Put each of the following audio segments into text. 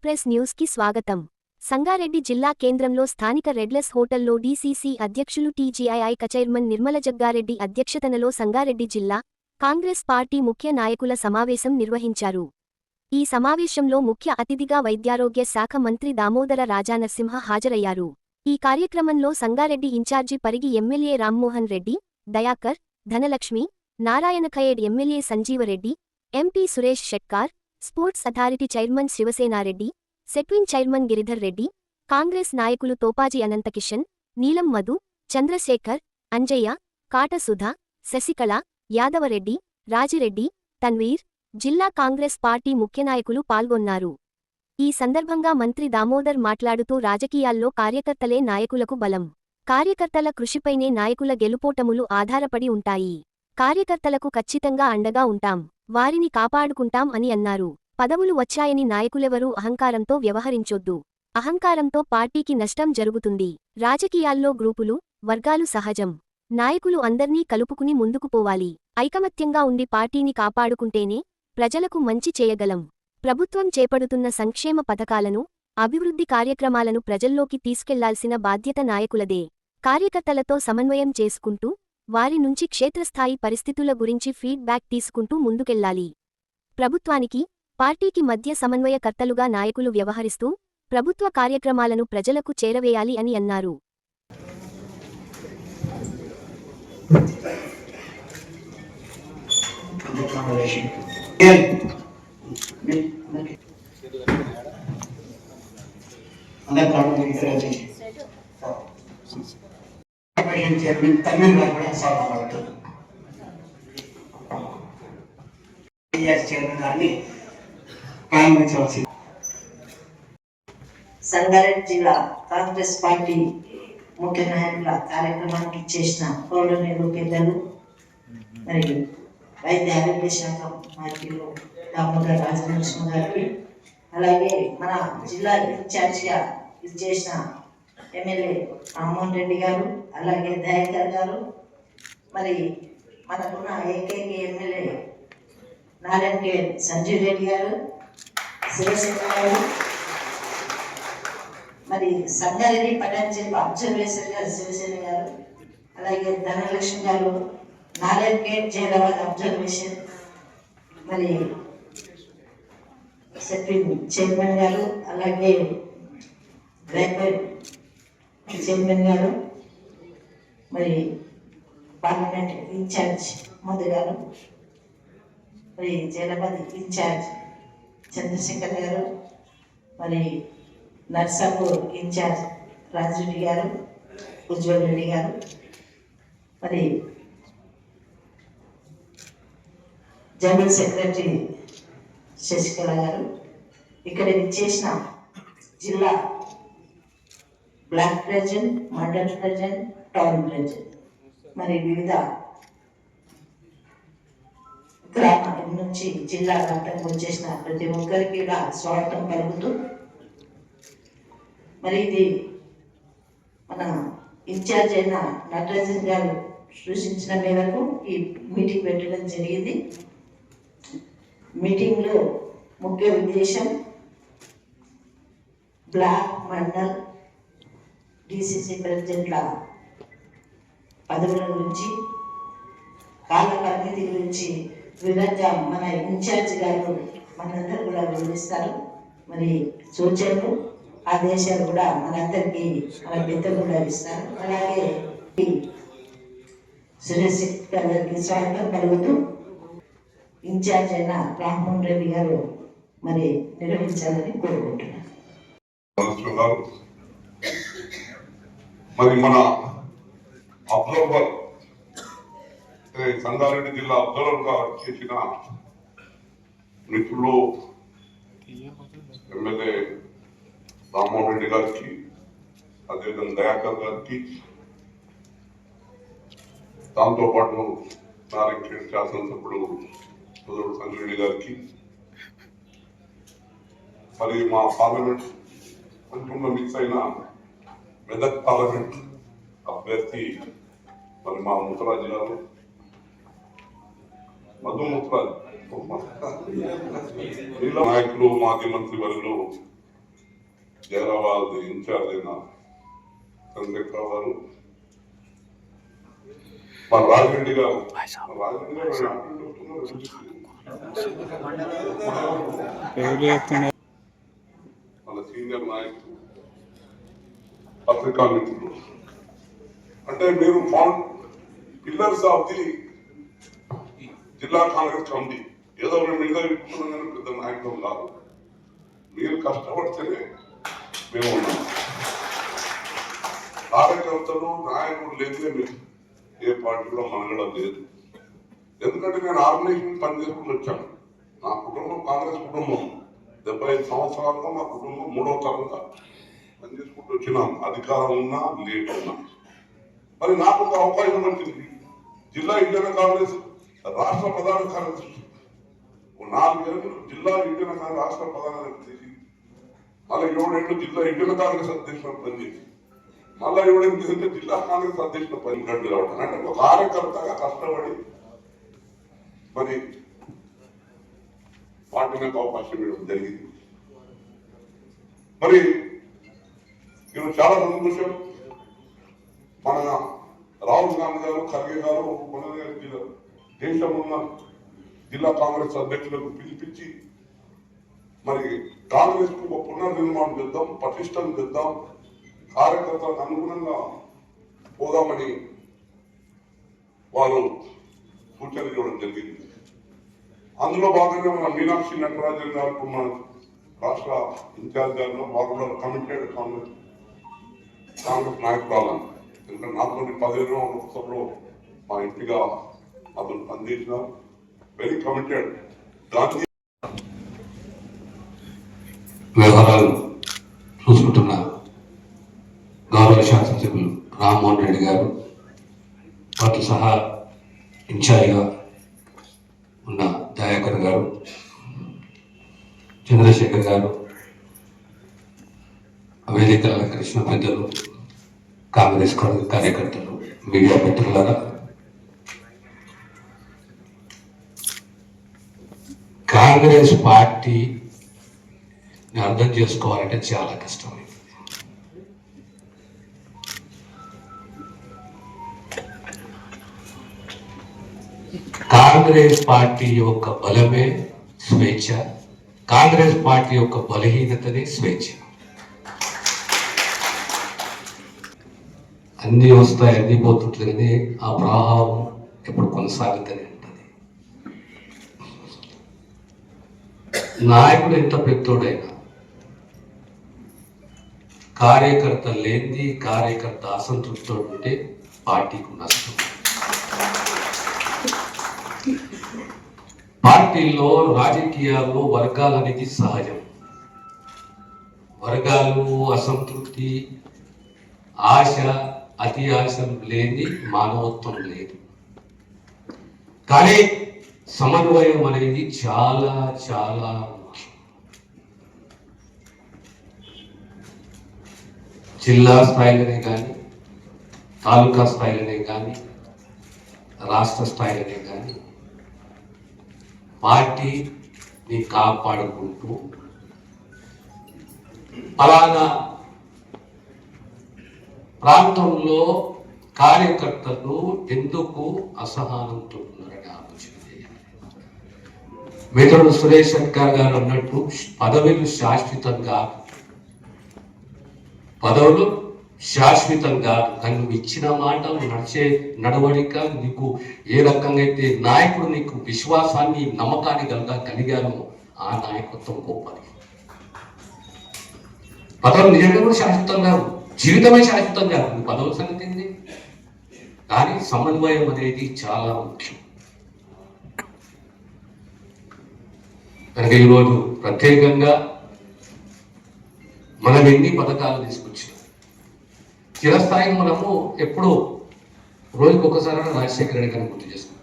Express న్యూస్కి స్వాగతం. సంగారెడ్డి జిల్లా కేంద్రంలో స్థానిక రెడ్లెస్ హోటల్లో డీసీసీ అధ్యక్షులు టీజీఐఐ కచైర్మన్ నిర్మల జగ్గారెడ్డి అధ్యక్షతనలో సంగారెడ్డి జిల్లా కాంగ్రెస్ పార్టీ ముఖ్య నాయకుల సమావేశం నిర్వహించారు. ఈ సమావేశంలో ముఖ్య అతిథిగా వైద్యారోగ్య శాఖ మంత్రి దామోదర రాజానరసింహ హాజరయ్యారు. ఈ కార్యక్రమంలో Sangareddy incharge Parigi MLA Rammohan Reddy Dayakar Dhanalakshmi Narayankhed MLA Sanjeevareddy MP Suresh Shetkar sports authority chairman Sivasenareddy SETWIN chairman Giridhar Reddy Congress నాయకులు తోపాజీ అనంతకిషన్ నీలం మధు చంద్రశేఖర్ అంజయ్య కాటసుధ శశికళ యాదవరెడ్డి రాజిరెడ్డి తన్వీర్ జిల్లా కాంగ్రెస్ పార్టీ ముఖ్యనాయకులు పాల్గొన్నారు. ఈ సందర్భంగా మంత్రి దామోదర్ మాట్లాడుతూ రాజకీయాల్లో కార్యకర్తలే నాయకులకు బలం. కార్యకర్తల కృషిపైనే నాయకుల గెలుపోటములు ఆధారపడి ఉంటాయి. కార్యకర్తలకు ఖచ్చితంగా అండగా ఉంటాం. వారిని కాపాడుకుంటాం అని అన్నారు. పదవులు వచ్చాయని నాయకులెవరూ అహంకారంతో వ్యవహరించొద్దు. అహంకారంతో పార్టీకి నష్టం జరుగుతుంది. రాజకీయాల్లో గ్రూపులు వర్గాలు సహజం. నాయకులు అందర్నీ కలుపుకుని ముందుకు పోవాలి. ఐకమత్యంగా ఉండి పార్టీని కాపాడుకుంటేనే ప్రజలకు మంచి చేయగలం. ప్రభుత్వం చేపడుతున్న సంక్షేమ పథకాలను అభివృద్ధి కార్యక్రమాలను ప్రజల్లోకి తీసుకెళ్ళాల్సిన బాధ్యత నాయకులదే. కార్యకర్తలతో సమన్వయం చేసుకుంటూ వారి నుంచి క్షేత్రస్థాయి పరిస్థితుల గురించి ఫీడ్బ్యాక్ తీసుకుంటూ ముందుకెళ్ళాలి ప్రభుత్వానికి పార్టీకి మధ్య సమన్వయకర్తలుగా నాయకులు వ్యవహరిస్తూ ప్రభుత్వ కార్యక్రమాలను ప్రజలకు చేరవేయాలి అని అన్నారు. అందరు కావాలి ఇక్కడ కార్పొరేషన్ చైర్మన్ తమిళ గారు కూడా స్వాగతం పలుకుతున్నారు. చైర్మన్ గారిని ప్రారంభించవలసింది సంగారెడ్డి జిల్లా కాంగ్రెస్ పార్టీ ముఖ్య నాయకుల కార్యక్రమానికి చేసిన పౌరులు పెద్దలు మరియు వైద్య ఆరోగ్య శాఖ నాయకులు దామోదర్ రాజనరసింహ గారికి అలాగే మన జిల్లా ఇన్ఛార్జిగా ఇది చేసిన ఎమ్మెల్యే రామ్మోహన్ రెడ్డి గారు అలాగే దయాకర్ గారు మరి మనకున్న ఏకైక ఎమ్మెల్యే నారాయణ కే సంజీవ్ రెడ్డి గారు శివశంకర్ గారు మరి సంగారెడ్డి పటాంజలి అబ్జర్వేషన్ గారు శివసేన గారు అలాగే ధనలక్ష్మి గారు నారాయణ గేట్ జైరాబాద్ అబ్జర్వేషన్ మరి సెక్రటరీ చైర్మన్ గారు అలాగే రైల్వే చైర్మన్ గారు మరి పార్లమెంట్ ఇన్ఛార్జ్ మధు గారు మరి జైరాబాద్ ఇన్ఛార్జ్ చంద్రశేఖర్ గారు మరి నర్సాపూర్ ఇన్ఛార్జ్ రాజురెడ్డి గారు ఉజ్వల్ రెడ్డి గారు మరి జనరల్ సెక్రటరీ శశికళ గారు ఇక్కడ చేసిన జిల్లా block president mandal president town president మరి వివిధ గ్రామాల నుంచి జిల్లా వ్యాప్తంగా వచ్చేసిన ప్రతి ఒక్కరికి కూడా స్వాగతం పలుకుతూ మరి ఇది మన ఇన్ఛార్జ్ అయిన నటరాజన్ గారు సూచించిన మేరకు ఈ మీటింగ్ పెట్టడం జరిగింది. మీటింగ్లో ముఖ్య ఉద్దేశం బ్లాక్ మండల్ డిసిసి ప్రెసిడెంట్ల పదవుల గురించి కాల పరిమితి గురించి వివరంగా మన ఇన్ఛార్జ్ గారు మనందరూ కూడా వివరిస్తారు. మరి సూచనలు ఆదేశాలు కూడా మనందరికీ మన పెద్దలు కూడా ఇస్తారు. అలాగే సురేష్ గారికి స్వాగతం కలుగుతూ ఇన్ఛార్జ్ అయిన రామ్మోహన్ రెడ్డి గారు మరి నిర్వహించాలని కోరుకుంటున్నాను. మరి మన అబ్జర్వర్ అంటే సంగారెడ్డి జిల్లా అబ్జర్వర్గా చేసిన మిత్రులు ఎమ్మెల్యే రామ్మోహన్ రెడ్డి గారికి అదేవిధంగా దయాకర్ గారికి దాంతో పాటు నారాయణ శాసనసభ్యుడు సోదరుడు సంజయ్ రెడ్డి గారికి మరి మా పార్లమెంట్ కొంచెం మిక్స్ అయిన మెదక్ పార్లమెంట్ అభ్యర్థి మరి మా ముత్తరాజు గారు మధు ముత్తరాజు వీళ్ళ నాయకులు మాజీ మంత్రి వర్యులు జైరాబాద్ ఇన్ఛార్జ్ అయిన చంద్రశేఖర్ గారు మా రాజిరెడ్డి గారు మా రాజిరెడ్డి గారు అటెండ్ అవుతున్నారు. వాళ్ళ సీనియర్ నాయకులు పత్రికా మిత్రులు అంటే మీరు ఫౌండ్ పిల్లర్స్ ఆఫ్ ది జిల్లా కాంగ్రెస్ కమిటీ. ఏదో మేము పెద్ద నాయకులు కాదు. మీరు కష్టపడితేనే మేము ఉన్నాం. కార్యకర్తలు నాయకుడు లేదే మీరు ఏ పార్టీలో మనగడ లేదు. ఎందుకంటే నేను ఆర్గనైజేషన్ పని చేసుకుని వచ్చాను. నా కుటుంబం కాంగ్రెస్ కుటుంబం. డెబ్బై ఐదు సంవత్సరాలుగా మా కుటుంబం మూడవ తరంగా పనిచేసుకుంటూ వచ్చినాం. అధికారం ఉన్నా లేకున్నా మరి నాకు ఒక అవకాశం వచ్చింది జిల్లా ఇండియన్ కాంగ్రెస్ రాష్ట్ర ప్రధాన కార్యదర్శి ఓ నాలుగేళ్ళు జిల్లా ఇండియన్ కాంగ్రెస్ రాష్ట్ర ప్రధాన కార్యదర్శి. మళ్ళీ ఏడేళ్ళు జిల్లా ఇండియన్ కాంగ్రెస్ అధ్యక్షుడు పనిచేసి మళ్ళీ ఏడేళ్ళు జిల్లా కాంగ్రెస్ అధ్యక్షుడు పని గడ్డి రావడం అంటే ఒక కార్యకర్తగా కష్టపడి మరి పార్టీ నాకు అవకాశం ఇవ్వడం జరిగింది. మరి నేను చాలా సంతోషం మన రాహుల్ గాంధీ గారు ఖర్గే గారు మన జిల్లా దేశం ఉన్న జిల్లా కాంగ్రెస్ అధ్యక్షులకు పిలిపించి మరి కాంగ్రెస్కు ఒక పునర్నిర్మాణం చేద్దాం పటిష్టం చేద్దాం కార్యకర్తలకు అనుగుణంగా పోదామని వారు సూచన ఇవ్వడం జరిగింది. అందులో భాగంగా మన మీనాక్షి నటరాజన్ గారు మన రాష్ట్ర ఇన్ఛార్జ్ గారు వారు కూడా కమిటెడ్ కాంగ్రెస్ కాంగ్రెస్ నాయకురాలను ఎందుకంటే నాతో పదిహేను లోక్సభలో మా ఇంటిగా అతను అందించిన వెరీ కమిటెడ్ గాంధీ వ్యవహారాలు చూసుకుంటున్న గౌరవ శాసనసభ్యులు రామ్మోహన్ రెడ్డి గారు వాటి సహా ఇన్ఛార్జిగా ఉన్న దయాకర్ గారు చంద్రశేఖర్ గారు వేదిక కృష్ణ పెద్దలు కాంగ్రెస్ కార్యకర్తలు మీడియా మిత్రులారా. కాంగ్రెస్ పార్టీ అర్థం చేసుకోవాలంటే చాలా కష్టం. కాంగ్రెస్ పార్టీ యొక్క బలమే స్వేచ్ఛ. కాంగ్రెస్ పార్టీ యొక్క బలహీనతనే స్వేచ్ఛ. అన్నీ వస్తాయి అన్నీ పోతుంటుంది కానీ ఆ ప్రవాహం ఎప్పుడు కొనసాగుతూనే ఉంటుంది. నాయకుడు ఎంత పెద్దోడైనా కార్యకర్త లేనిది కార్యకర్త అసంతృప్తితో ఉంటే పార్టీకి నష్టం. పార్టీల్లో రాజకీయాల్లో వర్గాలు అనేది సహజం. వర్గాలు అసంతృప్తి ఆశ అతి ఆశం లేని మానవత్వం లేదు. కానీ సమన్వయం అనేది చాలా చాలా ముఖ్యం. జిల్లా స్థాయిలోనే కానీ తాలూకా స్థాయిలోనే కానీ రాష్ట్ర స్థాయిలోనే కానీ పార్టీని కాపాడుకుంటూ పలానా ప్రాంతంలో కార్యకర్తలు ఎందుకు అసహనంతో ఉన్నారని ఆలోచన చేయాలి. మిత్రుడు సురేష్ శంకర్ గారు అన్నట్టు పదవులు శాశ్వతంగా పదవులు శాశ్వతంగా కానీ నువ్వు ఇచ్చిన మాట నడిచే నడవడిక నీకు ఏ రకంగా అయితే నాయకుడు నీకు విశ్వాసాన్ని నమ్మకాన్ని కలగా కలిగానో ఆ నాయకత్వం గొప్పది. పదవులు నిజంగా శాశ్వతంగా జీవితమే శాశ్వతంగా కాదు పదవ సంగతి ఏంది? కానీ సమన్వయం అనేది చాలా ముఖ్యం. కనుక ఈరోజు ప్రత్యేకంగా మనం ఎన్ని పథకాలు తీసుకొచ్చాం చిరస్థాయిగా మనము ఎప్పుడో రోజుకి ఒకసారి రాజశేఖర రెడ్డి గారిని గుర్తు చేసుకుంటాం.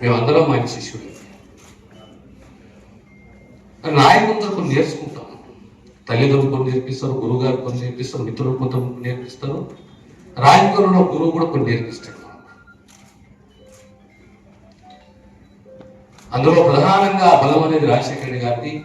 మేమందరం మంచి శిష్యుడు నాయకులతో కొన్ని నేర్చుకుంటాం. తల్లిదండ్రులు కొన్ని నేర్పిస్తారు గురువు గారు కొన్ని నేర్పిస్తారు మిత్రులు కొంత నేర్పిస్తారు. రాజకీయంలో గురువు కూడా కొన్ని నేర్పిస్తాడు. అందులో ప్రధానంగా బలం అనేది రాజశేఖర రెడ్డి గారిది.